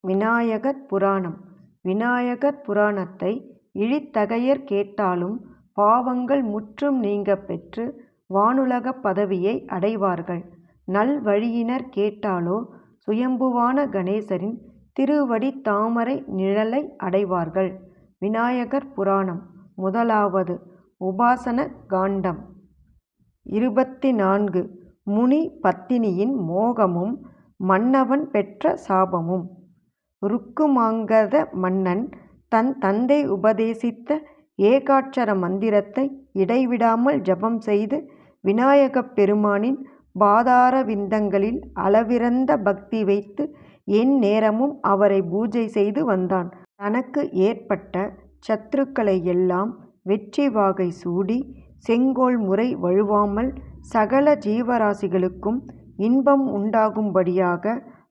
விநாயகர் புராணம். விநாயகர் புராணத்தை இழித்தகையர் கேட்டாலும் பாவங்கள் முற்றும் நீங்கப் பெற்று வானுலகப் பதவியை அடைவார்கள். நல்வழியினர் கேட்டாலோ சுயம்புவான கணேசரின் திருவடி தாமரை நிழலை அடைவார்கள். விநாயகர் புராணம். முதலாவது உபாசன காண்டம். இருபத்தி நான்கு முனி பத்தினியின் மோகமும் மன்னவன் பெற்ற சாபமும். ருக்குமாங்கத மன்னன் தன் தந்தை உபதேசித்த ஏகாட்சர மந்திரத்தை இடைவிடாமல் ஜபம் செய்து விநாயகப் பெருமானின் பாதார விந்தங்களில் அளவிறந்த பக்தி வைத்து எந்நேரமும் அவரை பூஜை செய்து வந்தான். தனக்கு ஏற்பட்ட சத்ருக்களை எல்லாம் வெற்றி வாகை சூடி செங்கோல் முறை வழுவாமல் சகல ஜீவராசிகளுக்கும் இன்பம் உண்டாகும்படியாக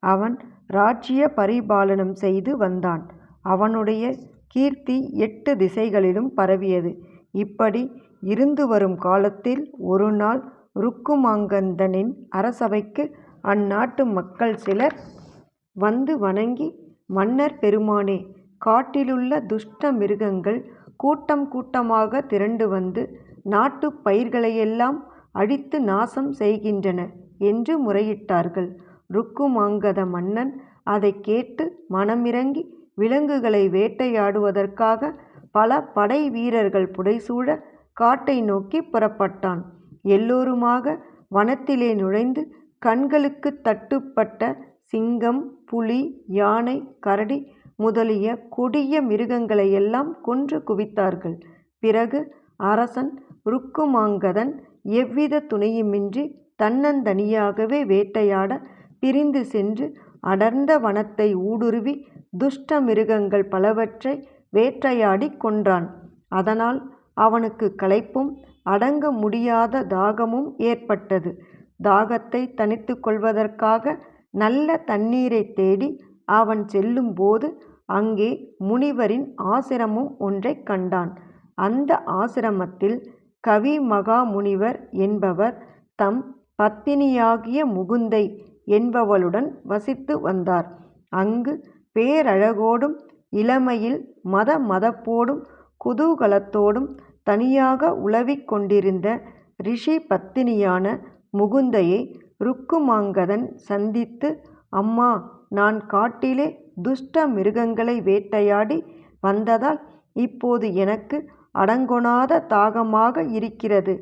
அவன் ராஜ்ய பரிபாலனம் செய்து வந்தான். அவனுடைய கீர்த்தி எட்டு திசைகளிலும் பரவியது. இப்படி இருந்து வரும் காலத்தில் ஒருநாள் ருக்குமாங்கதனின் அரசவைக்கு அந்நாட்டு மக்கள் சிலர் வந்து வணங்கி மன்னர் பெருமானே காட்டிலுள்ள துஷ்ட மிருகங்கள் கூட்டம் கூட்டமாக திரண்டு வந்து நாட்டுப் பயிர்களையெல்லாம் அழித்து நாசம் செய்கின்றன என்று முறையிட்டார்கள். ருக்குமாங்கத மன்னன் அதைக் கேட்டு மனமிரங்கி விலங்குகளை வேட்டையாடுவதற்காக பல படை வீரர்கள் புடைசூழ காட்டை நோக்கி புறப்பட்டான். எல்லோருமாக வனத்திலே நுழைந்து கண்களுக்குத் தட்டுப்பட்ட சிங்கம் புலி யானை கரடி முதலிய கொடிய மிருகங்களையெல்லாம் கொன்று குவித்தார்கள். பிறகு அரசன் ருக்குமாங்கதன் எவ்வித துணையுமின்றி தன்னந்தனியாகவே வேட்டையாட பிரிந்து சென்று அடர்ந்த வனத்தை ஊடுருவி துஷ்ட மிருகங்கள் பலவற்றை வேட்டையாடிக் கொன்றான். அதனால் அவனுக்கு களைப்பும் அடங்க முடியாத தாகமும் ஏற்பட்டது. தாகத்தை தணித்துக் கொள்வதற்காக நல்ல தண்ணீரைத் தேடி அவன் செல்லும்போது அங்கே முனிவரின் ஆசிரமம் ஒன்றைக் கண்டான். அந்த ஆசிரமத்தில் கவி மகாமுனிவர் என்பவர் தம் பத்தினியாகிய முகுந்தை என்பவளுடன் வசித்து வந்தார். அங்கு பேரழகோடும் இளமையில் மத மதப்போடும் குதூகலத்தோடும் தனியாக உலவிக் கொண்டிருந்த ரிஷி பத்தினியான முகுந்தையை ருக்குமாங்கதன் சந்தித்து அம்மா நான் காட்டிலே துஷ்ட மிருகங்களை வேட்டையாடி வந்ததால் இப்போது எனக்கு அடங்கொணாத தாகமாக இருக்கிறது.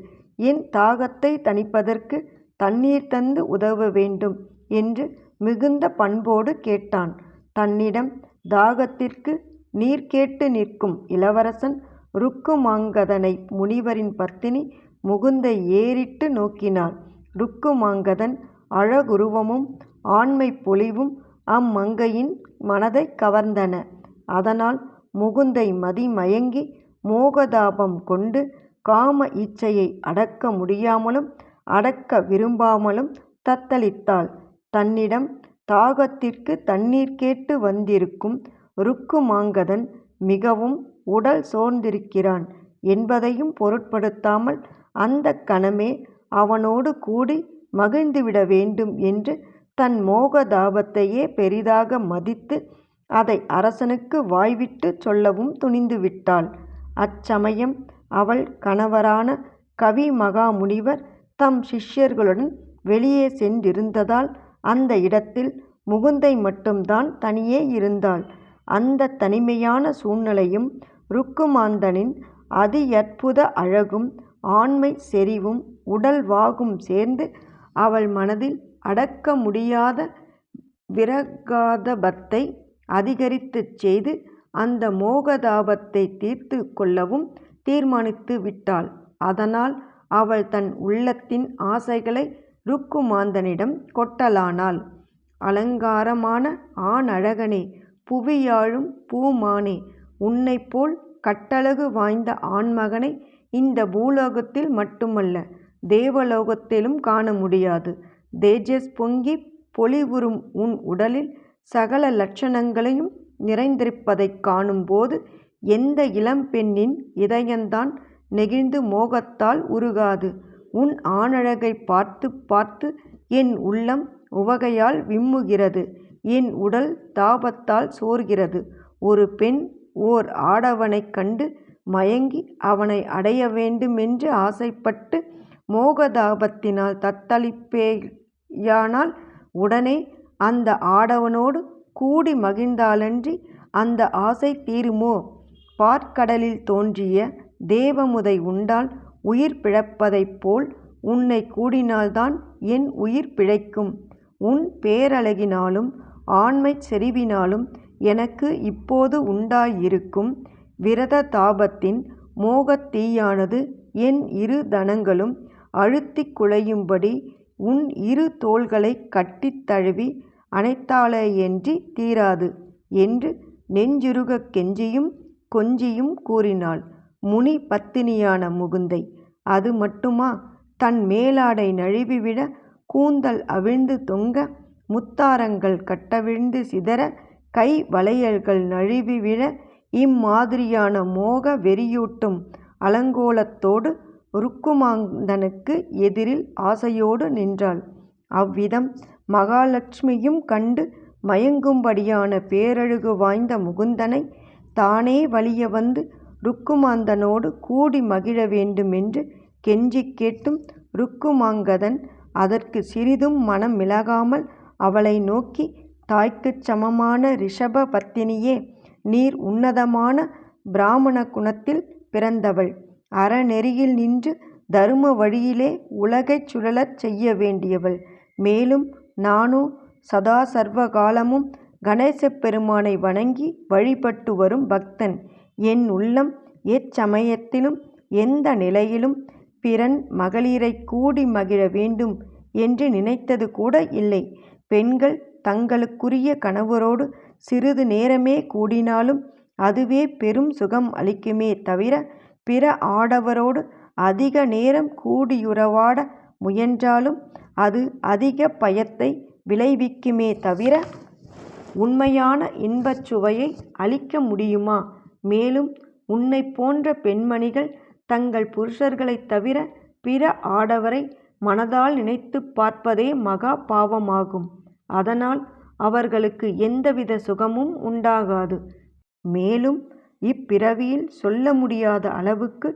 என் தாகத்தை தணிப்பதற்கு தண்ணீர் தந்து உதவ வேண்டும் என்று மிகுந்த பண்போடு கேட்டான். தன்னிடம் தாகத்திற்கு நீர் கேட்டு நிற்கும் இளவரசன் ருக்குமாங்கதனை முனிவரின் பத்தினி முகுந்தை ஏறிட்டு நோக்கினாள். ருக்குமாங்கதன் அழகுருவமும் ஆண்மைப் பொலிவும் அம்மங்கையின் மனதைக் கவர்ந்தன. அதனால் முகுந்தை மதிமயங்கி மோகதாபம் கொண்டு காம இச்சையை அடக்க முடியாமலும் அடக்க விரும்பாமலும் தத்தளித்தாள். தன்னிடம் தாகத்திற்குத் தண்ணீர் கேட்டு வந்திருக்கும் ருக்குமாங்கதன் மிகவும் உடல் சோர்ந்திருக்கிறான் என்பதையும் பொருட்படுத்தாமல் அந்தக் கணமே அவனோடு கூடி மகிழ்ந்துவிட வேண்டும் என்று தன் மோகதாபத்தையே பெரிதாக மதித்து அதை அரசனுக்கு வாய்விட்டுச் சொல்லவும் துணிந்துவிட்டாள். அச்சமயம் அவள் கணவரான கவி மகாமுனிவர் தம் சிஷ்யர்களுடன் வெளியே சென்றிருந்ததால் அந்த இடத்தில் முகுந்தை மட்டும்தான் தனியே இருந்தாள். அந்த தனிமையான சூழ்நிலையும் ருக்குமாந்தனின் அதியற்புத அழகும் ஆண்மை செறிவும் உடல் வாகும் சேர்ந்து அவள் மனதில் அடக்க முடியாத விரகாதபத்தை அதிகரித்துச் செய்து அந்த மோகதாபத்தை தீர்த்து கொள்ளவும் தீர்மானித்து விட்டாள். அதனால் அவள் தன் உள்ளத்தின் ஆசைகளை ருக்குமாந்தனிடம் கொட்டலானாள். அலங்காரமான ஆணழகனே புவியாழும் பூமானே உன்னைப்போல் கட்டழகு வாய்ந்த ஆண்மகனை இந்த பூலோகத்தில் மட்டுமல்ல தேவலோகத்திலும் காண முடியாது. தேஜஸ் பொங்கி பொலிவுறும் உன் உடலில் சகல லட்சணங்களையும் நிறைந்திருப்பதைக் காணும்போது எந்த இளம்பெண்ணின் இதயந்தான் நெகிழ்ந்து மோகத்தால் உருகாது. உன் ஆணழகை பார்த்து பார்த்து என் உள்ளம் உவகையால் விம்முகிறது. என் உடல் தாபத்தால் சோர்கிறது. ஒரு பெண் ஓர் ஆடவனைக் கண்டு மயங்கி அவனை அடைய வேண்டுமென்று ஆசைப்பட்டு மோகதாபத்தினால் தத்தளிப்பேயானால் உடனே அந்த ஆடவனோடு கூடி மகிழ்ந்தாலன்றி அந்த ஆசை தீருமோ? பாற்கடலில் தோன்றிய தேவமுதை உண்டால் உயிர் பிழைப்பதைப் போல் உன்னைக் கூடினால்தான் என் உயிர் பிழைக்கும். உன் பேரழகினாலும் ஆண்மைச் செறிவினாலும் எனக்கு இப்போது உண்டாயிருக்கும் விரததாபத்தின் மோகத் தீயானது என் இரு தனங்களும் அழுத்திக் குழையும்படி உன் இரு தோள்களைக் கட்டித் தழுவி அணைத்தாலேயன்றித் தீராது என்று நெஞ்சுருகக் கெஞ்சியும் கொஞ்சியும் கூறினாள் முனி பத்தினியான முகுந்தை. அது மட்டுமா? தன் மேலாடை நழுவிவிழ கூந்தல் அவிழ்ந்து தொங்க முத்தாரங்கள் கட்டவிழ்ந்து சிதற கை வளையல்கள் நழுவிவிழ இம்மாதிரியான மோக வெறியூட்டும் அலங்கோலத்தோடு ருக்குமாந்தனுக்கு எதிரில் ஆசையோடு நின்றாள். அவ்விதம் மகாலட்சுமியும் கண்டு மயங்கும்படியான பேரழகு வாய்ந்த முகுந்தனை தானே வலிய வந்து ருக்குமாந்தனோடு கூடி மகிழ வேண்டுமென்று கெஞ்சிக் கேட்டும் ருக்குமாங்கதன் அதற்கு சிறிதும் மனம் மனமிளகாமல் அவளை நோக்கி தாய்க்குச் சமமான ரிஷப பத்தினியே நீர் உன்னதமான பிராமண குணத்தில் பிறந்தவள். அறநெறியில் நின்று தரும வழியிலே உலகைச் சுழலச் செய்ய வேண்டியவள். மேலும் நானோ சதா சர்வ காலமும் கணேசப் பெருமானை வணங்கி வழிபட்டு வரும் பக்தன். என் உள்ளம் எச்சமயத்திலும் எந்த நிலையிலும் பிறன் மகளிரைக் கூடி மகிழ வேண்டும் என்று நினைத்தது கூட இல்லை. பெண்கள் தங்களுக்குரிய கணவரோடு சிறிது நேரமே கூடினாலும் அதுவே பெரும் சுகம் அளிக்குமே தவிர பிற ஆடவரோடு அதிக நேரம் கூடியுறவாட முயன்றாலும் அது அதிக பயத்தை விளைவிக்குமே தவிர உண்மையான இன்பச் சுவையை அளிக்க முடியுமா? மேலும் உன்னைப் போன்ற பெண்மணிகள் தங்கள் புருஷர்களைத் தவிர பிற ஆடவரை மனதால் நினைத்துப் பார்ப்பதே மகா பாவமாகும். அதனால் அவர்களுக்கு எந்தவித சுகமும் உண்டாகாது. மேலும் இப்பிறவியில் சொல்ல முடியாத அளவுக்கு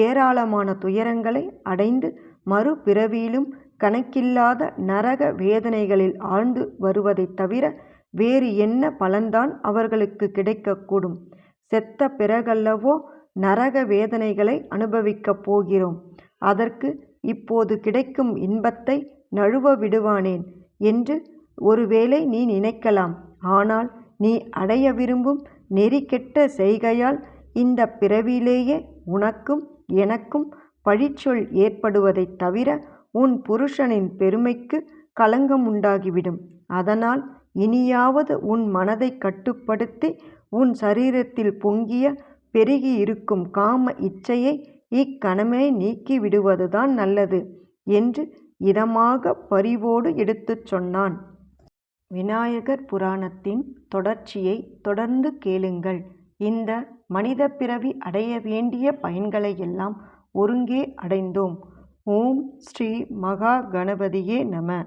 ஏராளமான துயரங்களை அடைந்து மறுபிறவியிலும் கணக்கில்லாத நரக வேதனைகளில் ஆழ்ந்து வருவதைத் தவிர வேறு என்ன பலன்தான் அவர்களுக்கு கிடைக்கக்கூடும்? செத்த பிறகல்லவோ நரக வேதனைகளை அனுபவிக்கப் போகிறோம். அதற்கு இப்போது கிடைக்கும் இன்பத்தை நழுவ விடுவானேன்? என்று ஒருவேளை நீ நினைக்கலாம். ஆனால் நீ அடைய விரும்பும் நெறிகெட்ட செய்கையால் இந்த பிறவியிலேயே உனக்கும் எனக்கும் பழிச்சொல் ஏற்படுவதைத் தவிர உன் புருஷனின் பெருமைக்குக் களங்கமுண்டாகிவிடும். அதனால் இனியாவது உன் மனதை கட்டுப்படுத்தி உன் சரீரத்தில் பொங்கிய பெருகியிருக்கும் காம இச்சையை இக்கணமே நீக்கி விடுவதுதான் நல்லது என்று இதமாக பரிவோடு எடுத்துச் சொன்னான். விநாயகர் புராணத்தின் தொடர்ச்சியைத் தொடர்ந்து கேளுங்கள். இந்த மனிதப் பிறவி அடைய வேண்டிய பயன்களையெல்லாம் ஒருங்கே அடைந்தோம். ஓம் ஸ்ரீ மகா கணபதியே நம.